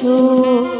show.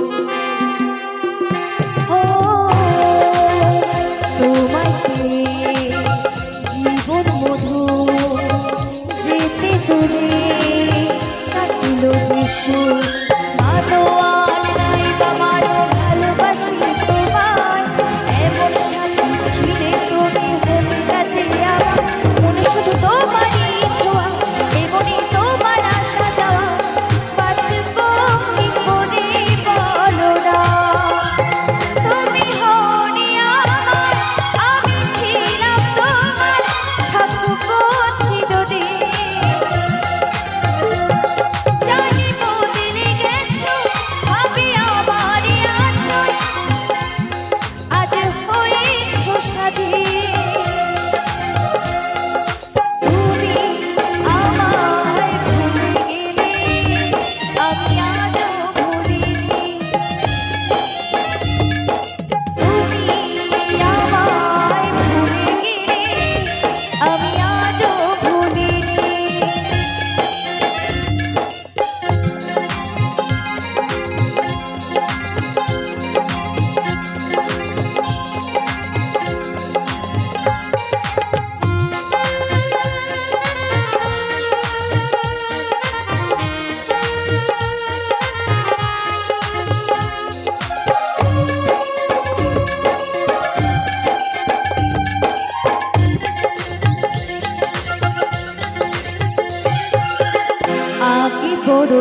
কি বড়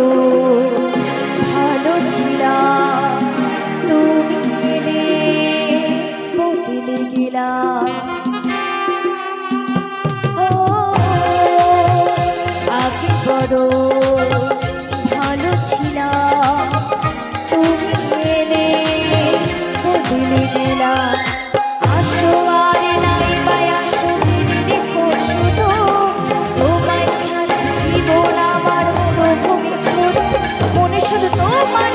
ভালো ছিলাম তুমি এলে গেলাম ভালো ছিলাম তুমি এলে গেলাম তোমার